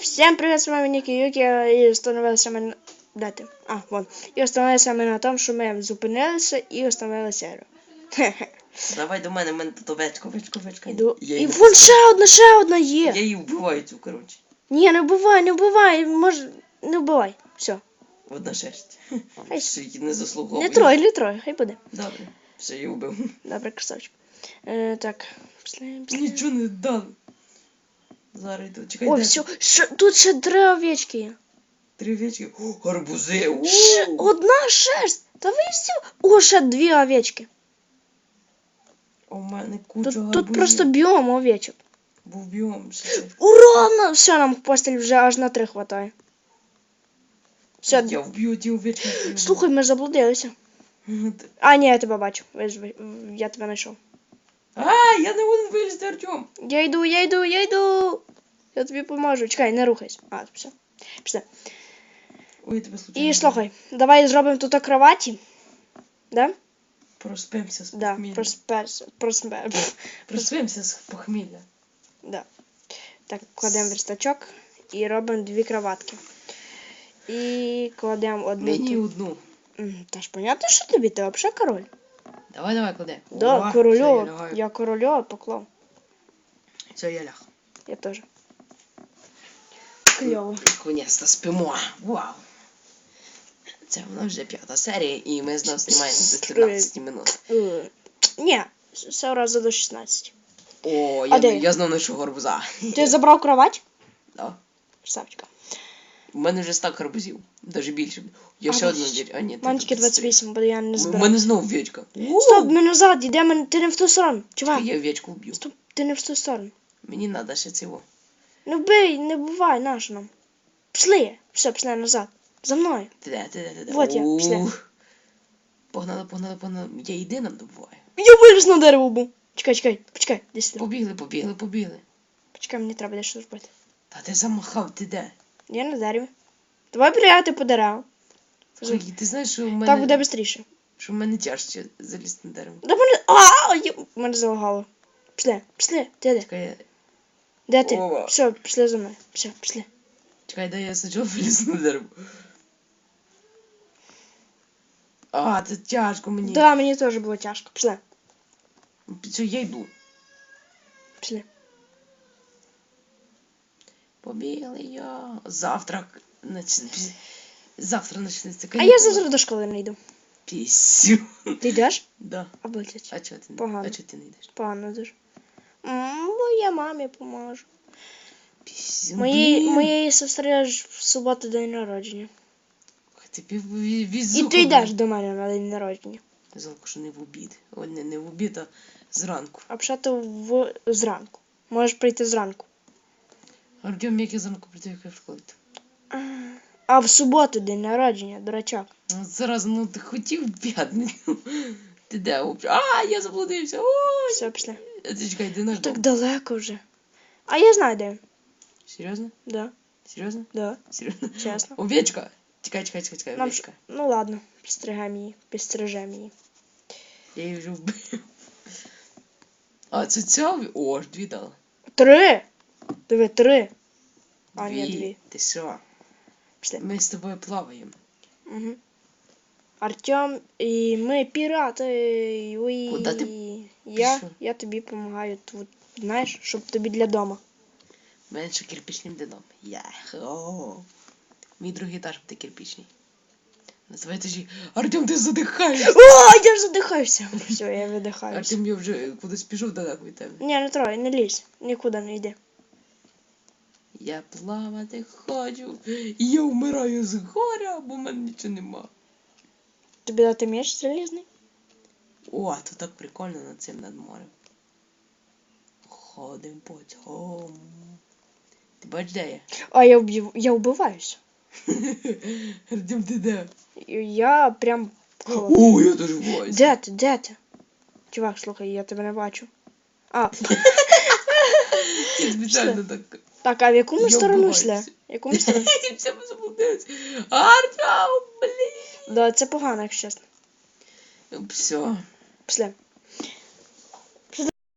Всем привет, с вами Ники Юки, і остановилися ми на... Ти? А, вон. І остановилися ми на тому, що ми зупинилися і остановили серію. Давай до мене, в мене тут овечка, овечка, овечка. Іду. Я І її, вон ще одна, ще одна є. я її вбиваю цю, коротше. Ні, не вбивай, не вбивай, може, не вбивай. Все. Одна шерсть. Хай Що її не заслуговує. Не трой, не трой, хай буде. Добре. Все, я вбив. Добре, красавчик. Е, так. Пішли, пішли. Нічого не дали. Зараз йду. Чекай, О, де? все, ще, тут ще три овечки. Три овечки. О, гарбузи. У! Ще одна шерсть. Та ви всі. О, ще дві овечки. У мене куча Тут, гарбузів. тут просто біом овечок. Був біом. ще це. Ура! на- Все, нам постіль вже аж на три хватає. Все, Я вб'ю ті овечки. слухай, ми заблудилися. А, А, ні, я тебе бачу. Ви- Я тебе знайшов. Я не буду вилізти, Артем. Я йду, я йду, я йду. Я тобі поможу. Чекай, не рухайся. А, все. Пішли. Ой, тебе случайно. І слухай, давай зробимо тут кроваті. Да? Проспимся з Да, похмілля. проспер, проспер, Проспимся з похмілля. да. Так, кладемо верстачок і робимо дві кроватки. І кладемо одну. Мені одну. М, Та ж понятно, що тобі, ти взагалі король. Давай, давай, клади. Да, О, все, я корольова. лягаю. Я корольова поклав. Все, я ляг. Я теж. Кльово. Наконец-то спимо. Вау. Це вона вже п'ята серія, і ми знов знімаємо за 13 минут. Е, Ні, все разу до 16. О, А я, де? я знов знайшов гарбуза. Ти забрав кровать? Да. Красавчика. У мене вже стак гарбузів. Даже більше. Я А, ще ну, одну дір. А ні, мене тільки 28, бо я не У мене знову вічка. Стоп, ми назад, йдемо, ти не в ту сторону. Чувак, Я вічку вб'ю. стоп, ти не в ту сторону. Мені треба ще цього. Не вбий, не бувай, наш нам. Пішли, все, пішли назад. За мною. Ти де, ти де, ти де. Вот я, Ух. пішли. Погнали, погнали, погнали. Я йди нам добуваю. Я виліз на дерево був. Чекай, чекай, почекай, десь сюди. Побігли, побігли, побігли. Почекай, мені треба дещо зробити. Та ти замахав, ти де? Я на дереві. Давай пригати по дереву. Слухай, ти знаєш, що в мене, Так буде швидше. що в мене тяжче залізти на дерево. Да мене. А, я... мене залагало. Пішли, пішли, ти де? Чекай, я- Де ти? Ова. Все, пішли за мною. Все, пішли. чекай, дай я спочатку вилізу на дерево. А, це тяжко мені. Да, мені теж було тяжко. Пішли, Що я йду. пішли. Побігли я. Завтра нач- Завтра почнеться А я завтра до школи не йду. Пісю. Ти йдеш? Да. А блядь, А чого ти, Погано. а чого ти не йдеш? погано дуже. Бо я мамі поможу. Пісю. Моєї, моєї сестри ж в суботу день народження. Ох, Ти ві- І ти йдеш до мене на день народження. Жалко, що не в обід. О, не, не в обід, а зранку. А взагалі в зранку. Можеш прийти зранку. Артем, як я зранку прийду, як я в школі? А в суботу день народження, дурачок. Ну, Зараз, ну ти хотів п'ятницю. Ти де? А, я заблудився. Ой. Все, пішли. Ти чекай, де наш Так дом? далеко вже. А я знаю де. Серйозно? Да, Серйозно? да, Серйозно? чесно. Овечка. Чекай, чекай, чекай, чекай, Нам овечка. Ну ладно, підстригемо її, підстрижемо її. Я її вже вбив. А, це ця? О, аж дві дала. Три! Диви, три. А, ні, дві. Ти що? Пішли. Ми з тобою плаваємо. Угу. Артем і ми пірати. Уї. Куда ти Я, пішов? я тобі допомагаю тут, знаєш, щоб тобі для дома. У мене ще кирпичним. Я. О. Мій другий етаж буде кирпичний. Називається ж Артем, ти задихаєшся. О, я ж задихаюся. Все, я видихаюся. Артем, я вже кудись пішов далеко від тебе. Ні, не трой, не лізь, нікуди не йди. Я плавати хочу. І я вмираю з горя, бо в мене нічого нема. Тобі дати меч залізний? О, тут так прикольно над цим над морем. Ходим по цьому. Ти бачиш, де я? А я вб'ю, я вбиваюся. Артем, ти де? Я прям. О, я теж вбиваюся. Де ти? Де ти? Чувак, слухай, я тебе не бачу. А, Я спеціально так. Так, а в яку ми сторону йшли? В яку ми сторону? Ми заблудились. Артем, блін. Да, це погано, якщо чесно. Все. Після.